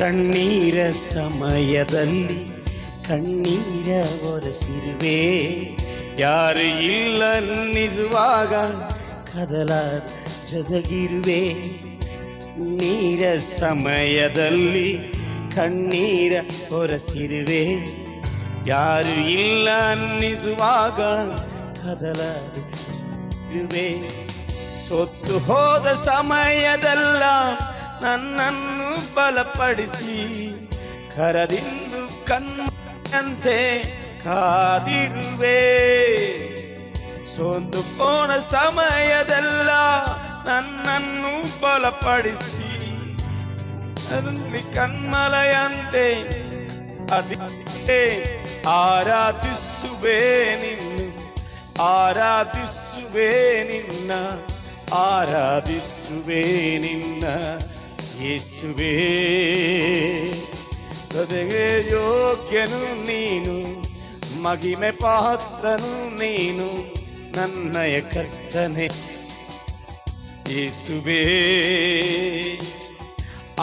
ಕಣ್ಣೀರ ಸಮಯದಲ್ಲಿ ಕಣ್ಣೀರ ಒರೆಸಿರುವೆ. ಯಾರು ಇಲ್ಲ ನಿಜವಾಗ ಕದಲ ಜೊದಗಿರುವೆ ನೀರ ಸಮಯದಲ್ಲಿ ಕಣ್ಣೀರ ಹೊರಸಿರುವೆ ಯಾರು ಇಲ್ಲ ಅನ್ನಿಸುವಾಗ ಕದಲ ಇರುವೆ ಸೊತ್ತು ಹೋದ ಸಮಯದಲ್ಲ ನನ್ನನ್ನು ಬಲಪಡಿಸಿ ಕರದಿಂದು ಕಣ್ಣಂತೆ ಕಾದಿರುವೆ. ಸೋತು ಕೋಣ ಸಮಯದಲ್ಲ ನನ್ನನ್ನು ಬಲಪಡಿಸಿ ಕಣ್ಮಲೆಯಂತೆ ಅದಕ್ಕೆ ಆರಾಧಿಸುವೆ ನಿನ್ನು, ಆರಾಧಿಸುವೆ ನಿನ್ನ ಆರಾಧಿಸುವೆ ನಿನ್ನ. യേശുവേ యోగ్యను నీను మగిమె పాత్రను నీను నన్నయ కర్తనే యేసువే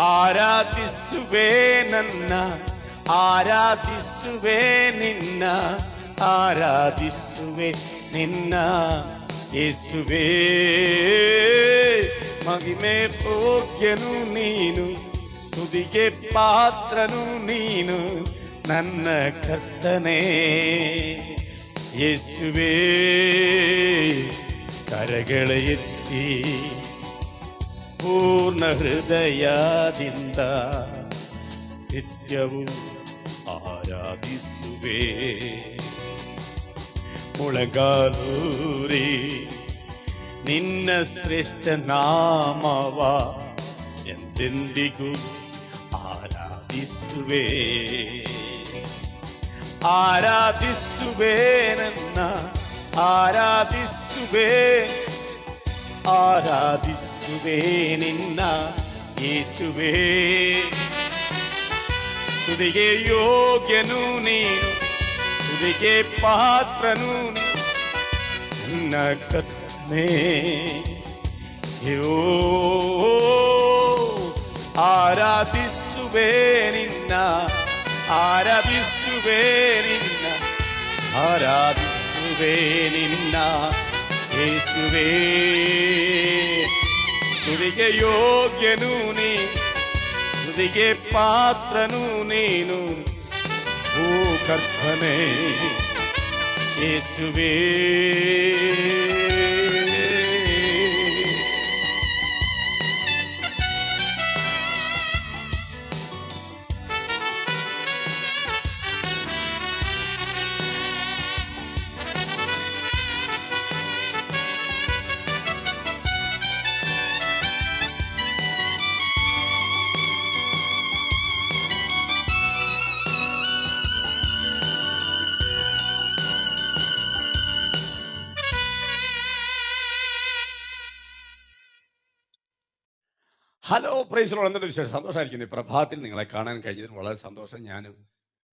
ఆరాధిసువే నన్న ఆరాధిసువే నిన్న ఆరాధిసువే నిన్న యేసువే ಯೇಸುವೆ ಮಗಿಮೆ ಭೋಗ್ಯನು ನೀನು ಸ್ತುತಿಗೆ ಪಾತ್ರನು ನೀನು ನನ್ನ ಕರ್ತನೆ ಯೇಸುವೆ ಕರಗಳ ಎತ್ತಿ ಪೂರ್ಣ ಹೃದಯದಿಂದ ನಿತ್ಯವೂ ಆರಾಧಿಸುವೆ ಮುಳಗಾಲೂರಿ ನಿನ್ನ ಶ್ರೇಷ್ಠ ನಾಮವ ಎಂದೆಂದಿಗೂ ಆರಾಧಿಸುವೆ ಆರಾಧಿಸುವೆ ನನ್ನ ಆರಾಧಿಸುವೆ ಆರಾಧಿಸುವೆ ನಿನ್ನ ಯೇಸುವೆ ತುದಿಗೆ ಯೋಗ್ಯನು ನೀನು ತುದಿಗೆ ಪಾತ್ರನು ನನ್ನ ಕತ್ನೇ നീ യോ ആരാധിച്ചുവേ നിന്ന ആരാധിച്ചുവേ നിന്ന ആരാധിച്ചുവേ യേശുവേ. യോഗ്യനു നീ തുതിക പാത്രനു നീനു ഭൂകർത്തനേ യേശുവേ. പ്രൈസിലുള്ള എന്തൊരു വിശേഷം? സന്തോഷമായിരിക്കുന്നു ഈ പ്രഭാതത്തിൽ നിങ്ങളെ കാണാൻ കഴിഞ്ഞതിൽ വളരെ സന്തോഷം. ഞാനും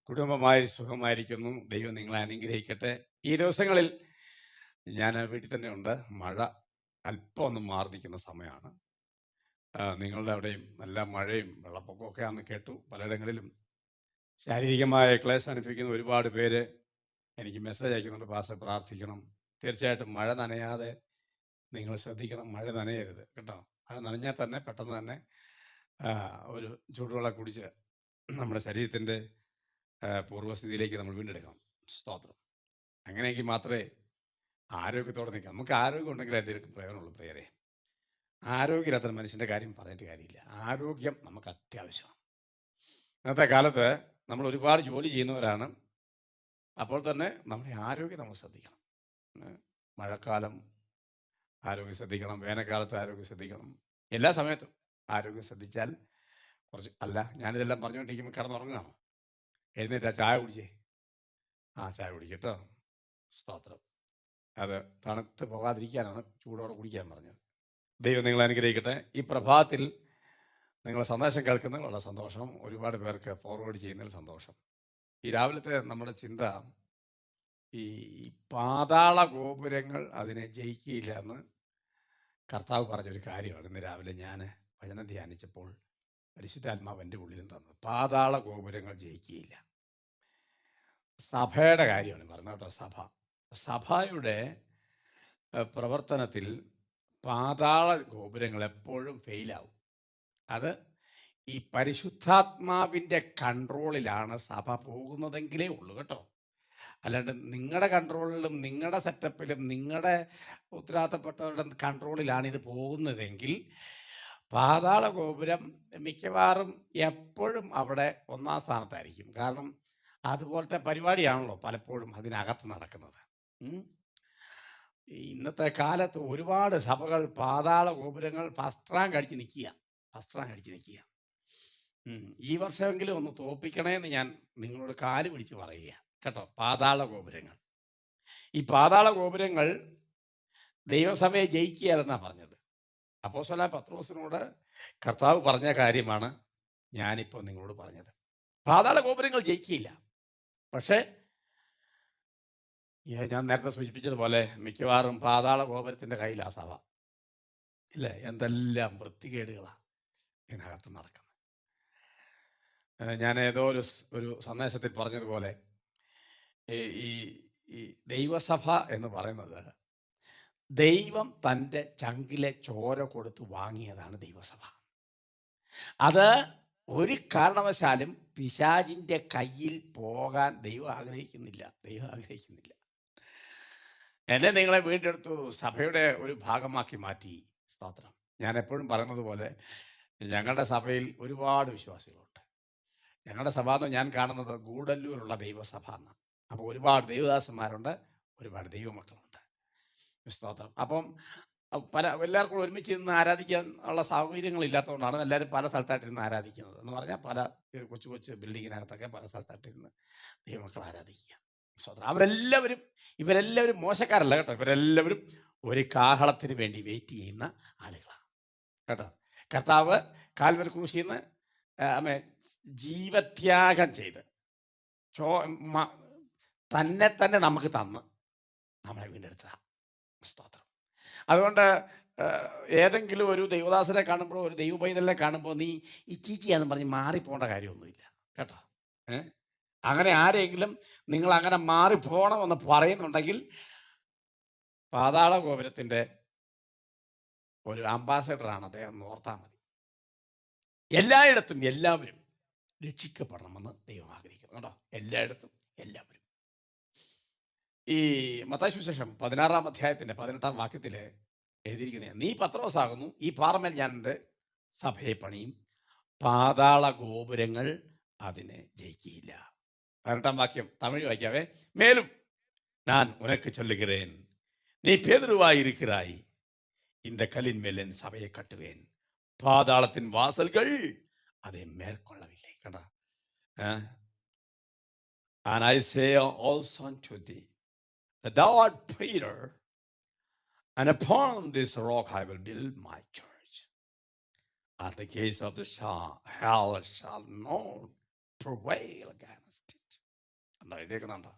കുടുംബമായി സുഖമായിരിക്കുന്നു. ദൈവം നിങ്ങളെ അനുഗ്രഹിക്കട്ടെ. ഈ ദിവസങ്ങളിൽ ഞാൻ വീട്ടിൽ തന്നെ ഉണ്ട്. മഴ അല്പം ഒന്ന് മാറി നിൽക്കുന്ന സമയമാണ് നിങ്ങളുടെ അവിടെയും നല്ല മഴയും വെള്ളപ്പൊക്കവും ഒക്കെ ആണെന്ന് കേട്ടു. പലയിടങ്ങളിലും ശാരീരികമായ ക്ലേശം അനുഭവിക്കുന്ന ഒരുപാട് പേര് എനിക്ക് മെസ്സേജ് അയക്കുന്നുണ്ട്. പാസ് പ്രാർത്ഥിക്കണം. തീർച്ചയായിട്ടും മഴ നനയാതെ നിങ്ങൾ ശ്രദ്ധിക്കണം. മഴ നനയരുത്. കേട്ടോ? മഴ നനഞ്ഞാൽ തന്നെ പെട്ടെന്ന് തന്നെ ഒരു ചൂടുവെള്ളം കുടിച്ച് നമ്മുടെ ശരീരത്തിന്റെ പൂർവസ്ഥിതിയിലേക്ക് നമ്മൾ വീണ്ടെടുക്കണം. സ്തോത്രം. അങ്ങനെയെങ്കിൽ മാത്രമേ ആരോഗ്യത്തോടെ നിൽക്കാം. നമുക്ക് ആരോഗ്യം ഉണ്ടെങ്കിൽ എന്തെങ്കിലും പ്രയോജനമുള്ളൂ പ്രിയരെ. ആരോഗ്യമില്ലാത്ത മനുഷ്യന്റെ കാര്യം പറഞ്ഞിട്ട് കാര്യമില്ല. ആരോഗ്യം നമുക്ക് അത്യാവശ്യമാണ്. ഇന്നത്തെ കാലത്ത് നമ്മൾ ഒരുപാട് ജോലി ചെയ്യുന്നവരാണ്. അപ്പോൾ തന്നെ നമ്മുടെ ആരോഗ്യം നമ്മൾ ശ്രദ്ധിക്കണം. മഴക്കാലം ആരോഗ്യം ശ്രദ്ധിക്കണം. വേനൽക്കാലത്ത് ആരോഗ്യം ശ്രദ്ധിക്കണം. എല്ലാ സമയത്തും. ആരോഗ്യം ശ്രദ്ധിച്ചാൽ കുറച്ച് അല്ല ഞാനിതെല്ലാം പറഞ്ഞുകൊണ്ടിരിക്കുമ്പോൾ കിടന്നുറങ്ങാണ് എഴുന്നേറ്റാ ചായ കുടിച്ചേ. ആ ചായ കുടിക്കട്ടോ സ്തോത്രം. അത് തണുത്ത് പോകാതിരിക്കാനാണ് ചൂടോടെ കുടിക്കാൻ പറഞ്ഞത്. ദൈവം നിങ്ങളെ അനുഗ്രഹിക്കട്ടെ. ഈ പ്രഭാതത്തിൽ നിങ്ങളെ സന്ദേശം കേൾക്കുന്നത് വളരെ സന്തോഷം ഒരുപാട് പേർക്ക് ഫോർവേഡ് ചെയ്യുന്നതിൽ സന്തോഷം. ഈ രാവിലത്തെ നമ്മുടെ ചിന്ത ഈ പാതാള ഗോപുരങ്ങൾ അതിനെ ജയിക്കുകയില്ല എന്ന് കർത്താവ് പറഞ്ഞൊരു കാര്യമാണ്. ഇന്ന് രാവിലെ ഞാൻ വചനം ധ്യാനിച്ചപ്പോൾ പരിശുദ്ധാത്മാവ് എന്റെ ഉള്ളിലും തന്നത് പാതാള ഗോപുരങ്ങൾ ജയിക്കുകയില്ല. സഭയുടെ കാര്യമാണ് പറഞ്ഞത് കേട്ടോ സഭ. സഭയുടെ പ്രവർത്തനത്തിൽ പാതാള ഗോപുരങ്ങൾ എപ്പോഴും ഫെയിലാവും അത് ഈ പരിശുദ്ധാത്മാവിന്റെ കൺട്രോളിലാണ് സഭ പോകുന്നതെങ്കിലേ ഉള്ളൂ കേട്ടോ. അല്ലാണ്ട് നിങ്ങളുടെ കൺട്രോളിലും നിങ്ങളുടെ സെറ്റപ്പിലും നിങ്ങളുടെ ഉത്തരവാദിത്തപ്പെട്ടവരുടെ കൺട്രോളിലാണ് ഇത് പോകുന്നതെങ്കിൽ പാതാള ഗോപുരം മിക്കവാറും എപ്പോഴും അവിടെ ഒന്നാം സ്ഥാനത്തായിരിക്കും. കാരണം അതുപോലത്തെ പരിപാടിയാണല്ലോ പലപ്പോഴും അതിനകത്ത് നടക്കുന്നത്. ഇന്നത്തെ കാലത്ത് ഒരുപാട് സഭകൾ പാതാള ഗോപുരങ്ങൾ ഫസ്റ്റ് റാങ്ക് അടിച്ച് നിൽക്കുക. ഫസ്റ്റ് റാങ്ക് അടിച്ച് നിൽക്കുക. ഈ വർഷമെങ്കിലും ഒന്ന് തോപ്പിക്കണേന്ന് ഞാൻ നിങ്ങളോട് കാൽ പിടിച്ച് പറയുക കേട്ടോ പാതാള ഗോപുരങ്ങൾ ഈ പാതാള ഗോപുരങ്ങൾ ദൈവസഭയെ ജയിക്കുകയാണെന്നാണ് പറഞ്ഞത്. അപ്പോസ്വല പത്രോസിനോട് കർത്താവ് പറഞ്ഞ കാര്യമാണ് ഞാനിപ്പോൾ നിങ്ങളോട് പറഞ്ഞത്. പാതാള ഗോപുരങ്ങൾ ജയിക്കുകയില്ല പക്ഷേ ഞാൻ നേരത്തെ സൂചിപ്പിച്ചതുപോലെ മിക്കവാറും പാതാള ഗോപുരത്തിന്റെ കയ്യിലാ സഭ ഇല്ലേ? എന്തെല്ലാം വൃത്തികേടുകളാണ് ഇതിനകത്ത് നടക്കുന്നത് ഞാൻ ഏതോ ഒരു ഒരു സന്ദേശത്തിൽ പറഞ്ഞതുപോലെ ഈ- ഈ ദൈവസഭ എന്ന് പറയുന്നത് ദൈവം തന്റെ ചങ്കിലെ ചോര കൊടുത്ത് വാങ്ങിയതാണ് ദൈവസഭ. അത് ഒരു കാരണവശാലും പിശാചിന്റെ കയ്യിൽ പോകാൻ ദൈവം ആഗ്രഹിക്കുന്നില്ല. ദൈവം ആഗ്രഹിക്കുന്നില്ല. എന്നെ നിങ്ങളെ വീണ്ടെടുത്തു സഭയുടെ ഒരു ഭാഗമാക്കി മാറ്റി. സ്തോത്രം. ഞാൻ എപ്പോഴും പറയുന്നത് പോലെ ഞങ്ങളുടെ സഭയിൽ ഒരുപാട് വിശ്വാസികളുണ്ട്. ഞങ്ങളുടെ സഭ എന്ന് ഞാൻ കാണുന്നത് ഗൂഡല്ലൂരുള്ള ദൈവസഭ എന്നാണ്. അപ്പോൾ ഒരുപാട് ദൈവദാസന്മാരുണ്ട് ഒരുപാട് ദൈവമക്കളുണ്ട്. സ്തോത്രം. അപ്പം പല എല്ലാവർക്കും ഒരുമിച്ച് ഇരുന്ന് ആരാധിക്കാൻ ഉള്ള സൗകര്യങ്ങൾ ഇല്ലാത്തതുകൊണ്ടാണ് എല്ലാവരും പല സ്ഥലത്തായിട്ട് സ്ഥലത്തായിട്ടിരുന്ന് ആരാധിക്കുന്നത്. എന്ന് പറഞ്ഞാൽ പല കൊച്ചു കൊച്ചു ബിൽഡിങ്ങിനകത്തൊക്കെ പല സ്ഥലത്തായിട്ട് സ്ഥലത്തായിട്ടിരുന്ന് ദൈവമക്കൾ ആരാധിക്കുക. സ്തോത്രം. അവരെല്ലാവരും ഇവരെല്ലാവരും മോശക്കാരല്ല കേട്ടോ. ഇവരെല്ലാവരും ഒരു കാഹളത്തിന് വേണ്ടി വെയിറ്റ് ചെയ്യുന്ന ആളുകളാണ്. കേട്ടോ. കർത്താവ് കാൽവർ ക്രൂശിൽ നിന്ന് ജീവത്യാഗം ചെയ്ത് ചോ തന്നെ തന്നെ നമുക്ക് തന്ന് നമ്മളെ വീണ്ടെടുത്തതാണ് സ്തോത്രം. അതുകൊണ്ട് ഏതെങ്കിലും ഒരു ദൈവദാസനെ കാണുമ്പോൾ ഒരു ദൈവ പൈതലിനെ കാണുമ്പോൾ നീ ഈ ചീച്ചിയാന്ന് പറഞ്ഞ് മാറിപ്പോകേണ്ട കാര്യമൊന്നുമില്ല. കേട്ടോ? ഏഹ് അങ്ങനെ ആരെങ്കിലും നിങ്ങൾ അങ്ങനെ മാറിപ്പോണമെന്ന് പറയുന്നുണ്ടെങ്കിൽ പാതാള ഗോപുരത്തിന്റെ ഒരു അംബാസഡറാണ് അദ്ദേഹം ഓർത്താൽ മതി. എല്ലായിടത്തും എല്ലാവരും രക്ഷിക്കപ്പെടണമെന്ന് ദൈവം ആഗ്രഹിക്കുന്നു. കേട്ടോ? എല്ലായിടത്തും എല്ലാവരും. ഈ മതാശുശേഷം പതിനാറാം അധ്യായത്തിന്റെ പതിനെട്ടാം വാക്യത്തിൽ എഴുതിയിരിക്കുന്നത് നീ പത്രോസാകുന്നു ഈ പാറമേൽ ഞാൻ എന്റെ സഭയെ പണിയും പാതാള ഗോപുരങ്ങൾ അതിനെ ജയിക്കിയില്ല പതിനെട്ടാം വാക്യം തമിഴ് വായിക്കാവേ. മേലും ഞാൻ ഉനക്ക് ചൊല്ലുകിറേൻ നീ പേതൃവായിരിക്കായി இருக்கிறாய் இந்த கல்லின் மேல் என் சபையை கட்டுவேன் பாதாளத்தின் வாசல்கள் அதை மேற்கொள்ளவில்லை கண்டா And I that thou art Peter, and upon this rock I will build my church. And the gates of the shall, hell shall not prevail against it. കണ്ടോ എഴുതിയേക്കുന്നുണ്ടോ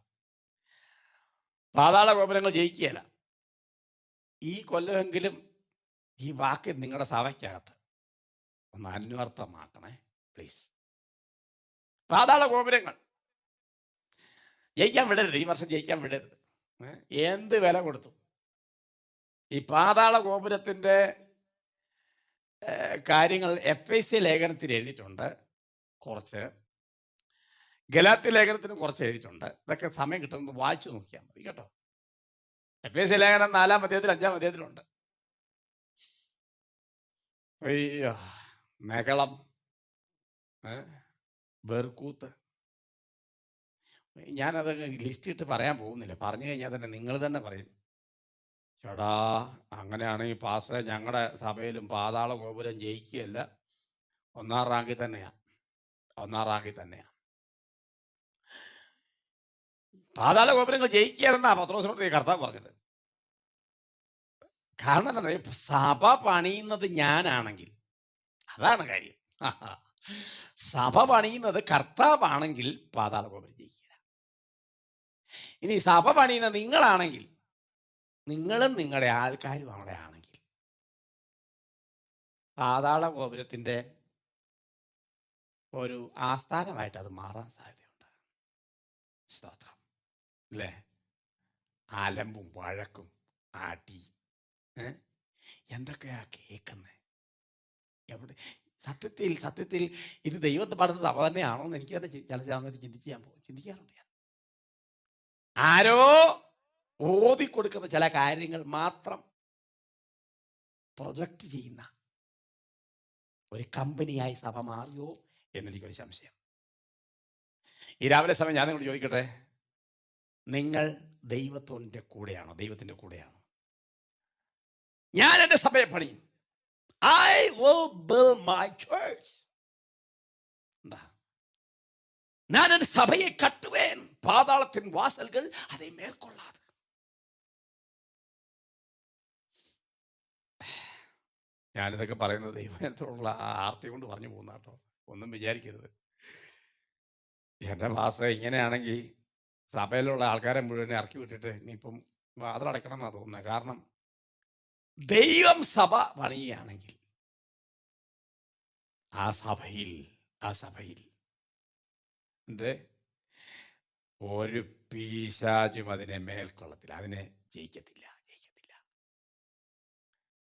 പാതാള ഗോപുരങ്ങൾ ജയിക്കുകയല്ല ഈ കൊല്ലമെങ്കിലും ഈ വാക്ക് നിങ്ങളുടെ സഭയ്ക്കകത്ത് ഒന്ന് അന്വർത്ഥമാക്കണേ പ്ലീസ് പാതാള ഗോപുരങ്ങൾ ജയിക്കാൻ വിടരുത് ഈ വർഷം ജയിക്കാൻ വിടരുത്? എന്ത് വില കൊടുത്തു? ഈ പാതാള ഗോപുരത്തിന്റെ കാര്യങ്ങൾ എഫ് ഐ സി ലേഖനത്തിൽ എഴുതിയിട്ടുണ്ട്. കുറച്ച്. ഗലാത്തി ലേഖനത്തിനും കുറച്ച് എഴുതിയിട്ടുണ്ട്. ഇതൊക്കെ സമയം കിട്ടുന്നത് വായിച്ചു നോക്കിയാൽ മതി കേട്ടോ. എഫ് ഐ സി ലേഖനം നാലാം അധ്യായത്തിൽ അഞ്ചാം അധ്യായത്തിലുണ്ട്. അയ്യോ മെകളം ഏ? ഞാനത് ലിസ്റ്റ് ഇട്ട് പറയാൻ പോകുന്നില്ല. പറഞ്ഞു കഴിഞ്ഞാൽ തന്നെ നിങ്ങൾ തന്നെ പറയും. ചേടാ അങ്ങനെയാണെങ്കിൽ പാസ്റ്റർ ഞങ്ങളുടെ സഭയിലും പാതാള ഗോപുരം ജയിക്കുകയല്ല. ഒന്നാം റാങ്കിൽ തന്നെയാ. ഒന്നാം റാങ്കിൽ തന്നെയാ. പാതാള ഗോപുരങ്ങൾ ജയിക്കുകയെന്നാ പത്രോസിനോട് ഈ കർത്താവ് പറഞ്ഞത്. കാരണം എന്താ സഭ പണിയുന്നത് ഞാനാണെങ്കിൽ. അതാണ് കാര്യം. സഭ പണിയുന്നത് കർത്താവാണെങ്കിൽ പാതാള ഗോപുരം ജയിക്കില്ല ഇനി സഭ പണിയുന്ന നിങ്ങളാണെങ്കിൽ നിങ്ങളും നിങ്ങളുടെ ആൾക്കാരും അവിടെ ആണെങ്കിൽ പാതാള ഗോപുരത്തിന്റെ ഒരു ആസ്ഥാനമായിട്ട് അത് മാറാൻ സാധ്യതയുണ്ട്. സ്തോത്രം. അല്ലേ? അലമ്പും വഴക്കും അടി എന്തൊക്കെയാ കേൾക്കുന്നത് എവിടെ? സത്യത്തിൽ സത്യത്തിൽ ഇത് ദൈവത്തെ പാടുന്നത് അവ തന്നെയാണോ എന്ന് എനിക്ക് തന്നെ ചില സമയത്ത് ചിന്തിക്കാൻ പോകും ചിന്തിക്കാറുണ്ട് ആരോ ഓതിക്കൊടുക്കുന്ന ചില കാര്യങ്ങൾ മാത്രം പ്രൊജക്റ്റ് ചെയ്യുന്ന ഒരു കമ്പനിയായി സഭ മാറിയോ എന്നെനിക്കൊരു സംശയം. ഈ രാവിലെ സമയം ഞാൻ നിങ്ങളോട് ചോദിക്കട്ടെ? നിങ്ങൾ ദൈവത്തിന്റെ കൂടെയാണോ? ദൈവത്തിന്റെ കൂടെയാണോ? ഞാൻ എന്റെ സഭയെ പണിയും. I will build my church. நான் என் சபையை கட்டுவேன் பாதாளத்தின் வாசல்கள் அதை மேற்கொள்ளாது ഞാനിതൊക്കെ പറയുന്നത് ദൈവത്തിനുള്ള ആർത്തി കൊണ്ട് പറഞ്ഞു പോകുന്ന കേട്ടോ. ഒന്നും വിചാരിക്കരുത്. എന്റെ മാസ്റ്റർ ഇങ്ങനെയാണെങ്കിൽ സഭയിലുള്ള ആൾക്കാരെ മുഴുവൻ ഇറക്കി വിട്ടിട്ട് ഇനിയിപ്പം വാതിലടക്കണം എന്നാണ് തോന്നുന്നത് കാരണം ദൈവം സഭ പണിയുകയാണെങ്കിൽ ആ സഭയിൽ ആ സഭയിൽ എന്ത് ഒരു പീശാചും അതിനെ മേൽക്കൊള്ളത്തില്ല. അതിനെ ജയിക്കത്തില്ല. ജയിക്കത്തില്ല.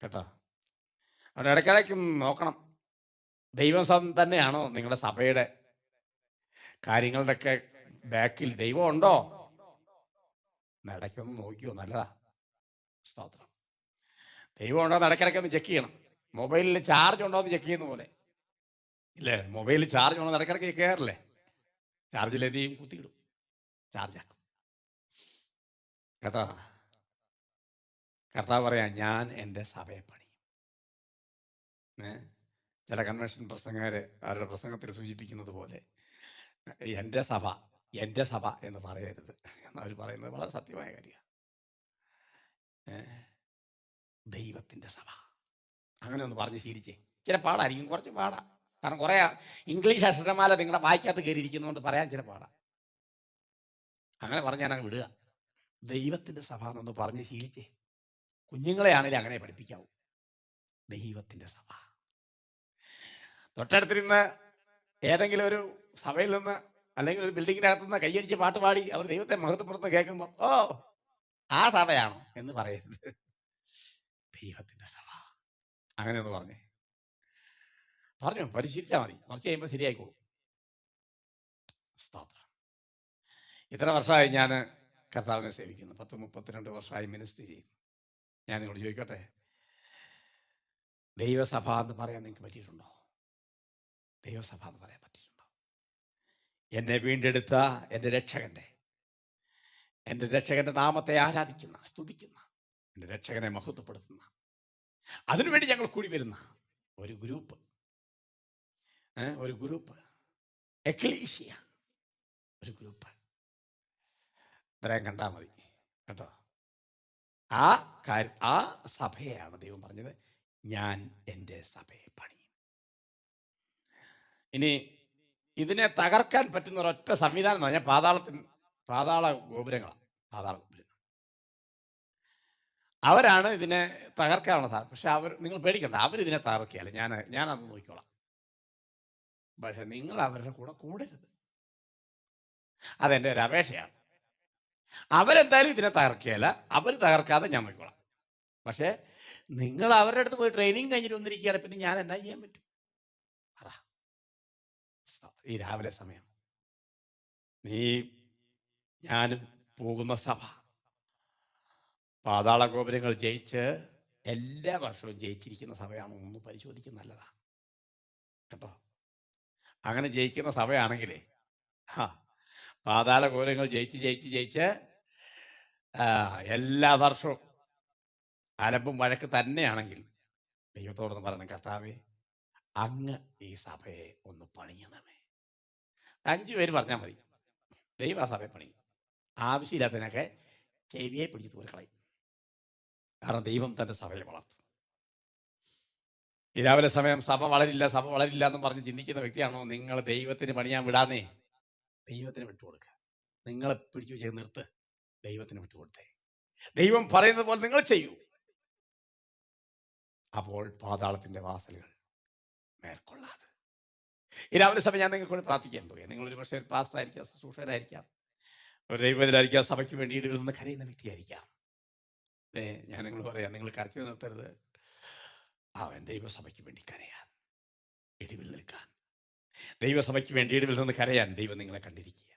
കേട്ടോ? അവിടെ ഇടയ്ക്കിടയ്ക്ക് നോക്കണം. ദൈവം തന്നെയാണോ നിങ്ങളുടെ സഭയുടെ കാര്യങ്ങളുടെയൊക്കെ ബാക്കിൽ ദൈവം ഉണ്ടോ? ഇടയ്ക്കൊന്ന് നോക്കിയോ നല്ലതാ. സ്തോത്രം. ദൈവം ഉണ്ടോ ഇടയ്ക്കിടയ്ക്ക് ഒന്ന് ചെക്ക് ചെയ്യണം. മൊബൈലിൽ ചാർജ് ഉണ്ടോ എന്ന് ചെക്ക് ചെയ്യുന്ന പോലെ. ഇല്ലേ? മൊബൈലിൽ ചാർജ് ഉണ്ടോ ഇടയ്ക്കിടയ്ക്ക് കയറില്ലേ ചാർജിൽ ഇല്ലെങ്കിൽ കുത്തിയിടും. ചാർജാക്കും കേട്ടോ കർത്താവ് പറയാം ഞാൻ എന്റെ സഭയെ പണിയും? ചില കൺവെൻഷൻ പ്രസംഗകർ അവരുടെ പ്രസംഗത്തിൽ സൂചിപ്പിക്കുന്നത് പോലെ എന്റെ സഭ എന്റെ സഭ എന്ന് പറയരുത്. എന്നവർ പറയുന്നത് വളരെ സത്യമായ കാര്യമാണ്. ദൈവത്തിന്റെ സഭ. അങ്ങനെ ഒന്ന് പറഞ്ഞ് ശീലിച്ചേ. ചില പാടായിരിക്കും കുറച്ച് പാടാ. കാരണം കുറേ ഇംഗ്ലീഷ് അക്ഷരമാല നിങ്ങളുടെ വായിക്കാത്ത കയറിയിരിക്കുന്നതുകൊണ്ട് പറയാൻ ചില പാടാം. അങ്ങനെ പറഞ്ഞാൽ അങ്ങ് വിടുക. ദൈവത്തിന്റെ സഭ എന്നൊന്ന് പറഞ്ഞ് ശീലിച്ചേ. കുഞ്ഞുങ്ങളെയാണെങ്കിലും അങ്ങനെ പഠിപ്പിക്കാവൂ. ദൈവത്തിന്റെ സഭ. തൊട്ടടുത്തിരുന്ന് ഏതെങ്കിലും ഒരു സഭയിൽ നിന്ന് അല്ലെങ്കിൽ ഒരു ബിൽഡിങ്ങിനകത്ത് നിന്ന് കൈയടിച്ച് പാട്ട് പാടി അവർ ദൈവത്തെ മഹത്വപ്പെടുത്തുന്ന കേൾക്കുമ്പോൾ ഓ ആ സഭയാണോ? എന്ന് പറയരുത്. ദൈവത്തിന്റെ സഭ. അങ്ങനെ ഒന്ന് പറഞ്ഞേ പറഞ്ഞു പരിശീലിച്ചാൽ മതി. കുറച്ച് കഴിയുമ്പോൾ ശരിയായിക്കോളും. ഇത്ര വർഷമായി ഞാൻ കർത്താവിനെ സേവിക്കുന്നു. പത്ത് മുപ്പത്തിരണ്ട് വർഷമായി മിനിസ്റ്റർ ചെയ്യുന്നു. ഞാൻ നിങ്ങളോട് ചോദിക്കട്ടെ? ദൈവസഭ എന്ന് പറയാൻ നിങ്ങൾക്ക് പറ്റിയിട്ടുണ്ടോ? ദൈവസഭ എന്ന് പറയാൻ പറ്റിയിട്ടുണ്ടോ? എന്നെ വീണ്ടെടുത്ത എന്റെ രക്ഷകന്റെ എന്റെ രക്ഷകന്റെ നാമത്തെ ആരാധിക്കുന്ന സ്തുതിക്കുന്ന എന്റെ രക്ഷകനെ മഹത്വപ്പെടുത്തുന്ന അതിനുവേണ്ടി ഞങ്ങൾ കൂടി വരുന്ന ഒരു ഗ്രൂപ്പ് ഒരു ഗ്രൂപ്പ്. എക്ലീഷ്യ. ഒരു ഗ്രൂപ്പ്. ഇത്രയും കണ്ടാൽ മതി. കേട്ടോ? ആ കാര്യം ആ സഭയാണ് ദൈവം പറഞ്ഞത്. ഞാൻ എന്റെ സഭയെ പണിയും ഇനി ഇതിനെ തകർക്കാൻ പറ്റുന്ന ഒരൊറ്റ സംവിധാനം എന്ന് പറഞ്ഞാൽ പാതാളത്തിന് പാതാള ഗോപുരങ്ങളാണ്. പാതാള ഗോപുരങ്ങൾ അവരാണ് ഇതിനെ തകർക്കാനുള്ള സാധനം പക്ഷെ അവർ നിങ്ങൾ പേടിക്കണ്ട. അവരിതിനെ തകർക്കുകയല്ലേ. ഞാൻ ഞാനത് നോക്കിക്കോളാം. പക്ഷെ നിങ്ങൾ അവരുടെ കൂടെ കൂടരുത്. അതെന്റെ ഒരു അപേക്ഷയാണ്. അവരെന്തായാലും ഇതിനെ തകർക്കുകയല്ല അവർ തകർക്കാതെ ഞാൻ പോയിക്കോളാം. പക്ഷേ നിങ്ങൾ അവരുടെ അടുത്ത് പോയി ട്രെയിനിങ് കഴിഞ്ഞിട്ട് വന്നിരിക്കുകയാണ് പിന്നെ ഞാൻ എന്നാ ചെയ്യാൻ പറ്റും? പറ. ഈ രാവിലെ സമയം. നീ ഞാനും പോകുന്ന സഭ. പാതാള ഗോപുരങ്ങൾ ജയിച്ച് എല്ലാ വർഷവും ജയിച്ചിരിക്കുന്ന സഭയാണോ. ഒന്ന് പരിശോധിച്ച് നല്ലതാണ് കേട്ടോ? അങ്ങനെ ജയിക്കുന്ന സഭയാണെങ്കിലേ. ആ പാതാള കോലങ്ങൾ ജയിച്ച് ജയിച്ച് ജയിച്ച് എല്ലാ വർഷവും അലമ്പും വഴക്ക് തന്നെയാണെങ്കിൽ ദൈവത്തോടൊന്ന് പറയണം കർത്താവേ അങ്ങ് ഈ സഭയെ ഒന്ന് പണിയണമേ. അഞ്ചു പേര് പറഞ്ഞാൽ മതി. ദൈവ ആ സഭയെ പണിയും. ആവശ്യമില്ലാത്തതിനൊക്കെ ചെവിയെ പിടിച്ച് തൂരക്കളയും കാരണം ദൈവം തന്റെ സഭയെ വളർത്തും. രാവിലെ സമയം സഭ വളരില്ല സഭ വളരില്ല എന്ന് പറഞ്ഞ് ചിന്തിക്കുന്ന വ്യക്തിയാണോ? നിങ്ങൾ ദൈവത്തിന് പണിയാൻ വിടാന്നേ ദൈവത്തിന് വിട്ടുകൊടുക്കുക നിങ്ങളെ പിടിച്ചു വെച്ച് നിർത്ത്. ദൈവത്തിന് വിട്ടുകൊടുത്തേ ദൈവം പറയുന്നത് പോലെ നിങ്ങൾ ചെയ്യൂ. അപ്പോൾ പാതാളത്തിന്റെ വാസലുകൾ മേൽക്കൊള്ളാതെ. ഈ രാവിലെ സമയം ഞാൻ നിങ്ങൾക്ക് വേണ്ടി പ്രാർത്ഥിക്കാൻ പോയി നിങ്ങൾ ഒരു പക്ഷേ പാസ്റ്റർ ആയിരിക്കാം ശുശ്രൂഷകരായിരിക്കാം. ഒരു ദൈവത്തിലായിരിക്കാം സഭയ്ക്ക് വേണ്ടി ഇടയിൽ നിന്ന് കരയുന്ന വ്യക്തിയായിരിക്കാം. ഞാൻ നിങ്ങൾ പറയാം നിങ്ങൾ കരച്ചു നിർത്തരുത്. അവൻ ദൈവസഭയ്ക്ക് വേണ്ടി കരയാൻ ഇടിവിൽ നിൽക്കാൻ. ദൈവസഭയ്ക്ക് വേണ്ടി ഇടിവിൽ നിന്ന് കരയാൻ ദൈവം നിങ്ങളെ കണ്ടിരിക്കുക.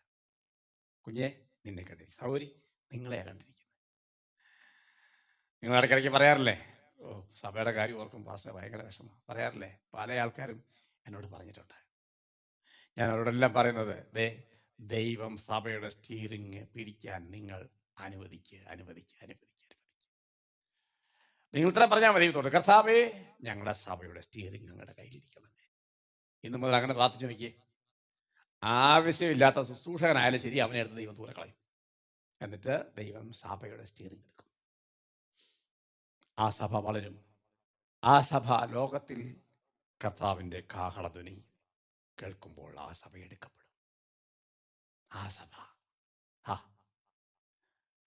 കുഞ്ഞെ നിന്നെ കണ്ടിരിക്കുക. സൗരി നിങ്ങളെ കണ്ടിരിക്കുന്നത്. നിങ്ങൾ ഇടയ്ക്കിടയ്ക്ക് പറയാറില്ലേ? ഓ സഭയുടെ കാര്യം ഓർക്കും. പാസ്റ്റർ ഭയങ്കര വിഷമം. പറയാറില്ലേ? പല ആൾക്കാരും എന്നോട് പറഞ്ഞിട്ടുണ്ട്. ഞാൻ അവരോടെല്ലാം പറയുന്നത് ദേ ദൈവം സഭയുടെ സ്റ്റീറിങ് പിടിക്കാൻ നിങ്ങൾ അനുവദിക്കുക അനുവദിക്കുക അനുവദിക്കുക. നിങ്ങൾ ഇത്ര പറഞ്ഞാൽ മതി. ദൈവത്തോട് കർത്താവേ ഞങ്ങളുടെ സഭയുടെ സ്റ്റിയറിംഗ് ഞങ്ങളുടെ കയ്യിലിരിക്കണം ഇന്ന് മുതൽ അങ്ങനെ പ്രാർത്ഥിച്ചു നോക്കിയേ ആവശ്യമില്ലാത്ത ശുശ്രൂഷകനായാലും ശരി അവനെ എടുത്ത് ദൈവം ദൂരെ കളയും. എന്നിട്ട് ദൈവം സഭയുടെ സ്റ്റിയറിംഗ് എടുക്കും. ആ സഭ വളരും. ആ സഭ ലോകത്തിൽ കർത്താവിന്റെ കാഹളധ്വനി കേൾക്കുമ്പോൾ ആ സഭ എടുക്കപ്പെടും. ആ സഭ.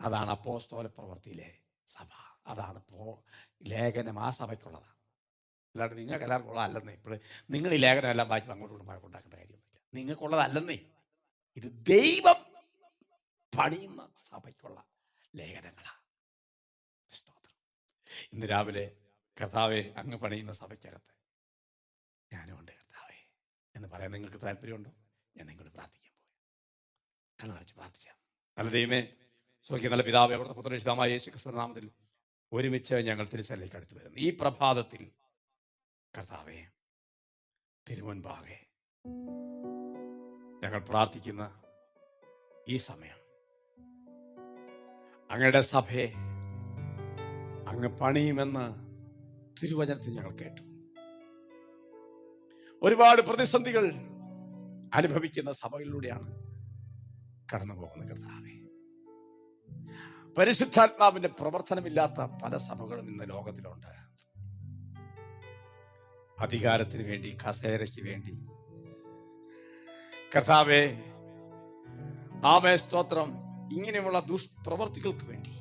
അതാണ് അപ്പോസ്തോല പ്രവൃത്തിയിലെ സഭ. അതാണ്. പോ ലേഖനം ആ സഭയ്ക്കുള്ളതാണ് അല്ലാണ്ട് നിങ്ങൾക്ക് എല്ലാവർക്കും ഉള്ളതല്ലെന്നേ ഇപ്പോൾ നിങ്ങൾ ഈ ലേഖനം എല്ലാം വായിച്ച് അങ്ങോട്ട് ഇങ്ങോട്ടും വഴക്കുണ്ടാക്കേണ്ട കാര്യമൊന്നുമില്ല. നിങ്ങൾക്കുള്ളതല്ലെന്നേ. ഇത് ദൈവം പണിയുന്ന സഭയ്ക്കുള്ള ലേഖനങ്ങളാണ് ഇന്ന് രാവിലെ കർത്താവെ അങ്ങ് പണിയുന്ന സഭയ്ക്കകത്ത് ഞാനും ഉണ്ട് കർത്താവെ എന്ന് പറയാൻ നിങ്ങൾക്ക് താല്പര്യമുണ്ടോ? ഞാൻ നിങ്ങളോട് പ്രാർത്ഥിക്കാൻ പോയി കണ്ണടച്ച് പ്രാർത്ഥിച്ചാൽ നല്ല ദൈവമേ സ്വർഗീയ നല്ല പിതാവ് അവിടുത്തെ പുത്രനിഷിതമായ യേശു ക്രിസ്തു നാമത്തിൽ ഒരുമിച്ച് ഞങ്ങൾ തിരുസലിലേക്ക് അടുത്ത് വരുന്നു. ഈ പ്രഭാതത്തിൽ കർത്താവെ തിരുമുൻപാകെ ഞങ്ങൾ പ്രാർത്ഥിക്കുന്ന ഈ സമയം അങ്ങയുടെ സഭയെ അങ്ങ് പണിയുമെന്ന് തിരുവചനത്തിൽ ഞങ്ങൾ കേട്ടു. ഒരുപാട് പ്രതിസന്ധികൾ അനുഭവിക്കുന്ന സഭകളിലൂടെയാണ് കടന്നു പോകുന്ന കർത്താവെ. പരിശുദ്ധാത്മാവിന്റെ പ്രവർത്തനമില്ലാത്ത പല സഭകളും ഇന്ന് ലോകത്തിലുണ്ട്. അധികാരത്തിന് വേണ്ടി കസേരയ്ക്ക് വേണ്ടി. കർത്താവെ ആമേ സ്തോത്രം. ഇങ്ങനെയുള്ള ദുഷ്പ്രവർത്തികൾക്ക് വേണ്ടി.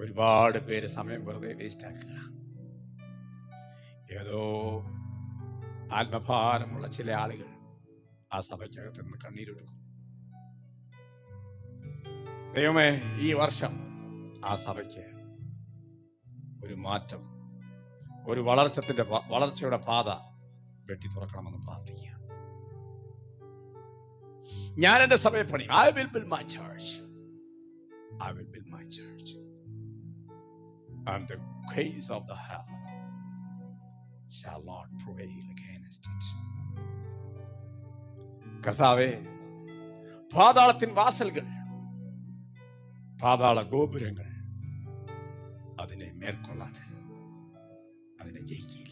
ഒരുപാട് പേര് സമയം വെറുതെ വേസ്റ്റ് ആക്കുക. ഏതോ ആത്മഭാരമുള്ള ചില ആളുകൾ ആ സഭയ്ക്കകത്ത് നിന്ന് കണ്ണീരൊടുക്കും ദൈവമേ ഈ വർഷം ആ സഭയ്ക്ക് ഒരു മാറ്റം ഒരു വളർച്ചത്തിന്റെ വളർച്ചയുടെ പാത വെട്ടി തുറക്കണമെന്ന് പ്രാർത്ഥിക്കുക. ഞാൻ എന്റെ സഭയെ പണി. I will build my church I will build my church and the gates of the hell shall not prevail against it. കർത്താവേ പാതാളത്തിൻ വാസൽകൾ പാതാള ഗോപുരങ്ങൾ അതിനെ മേൽക്കൊള്ളാതെ അതിനെ ജയിക്കുക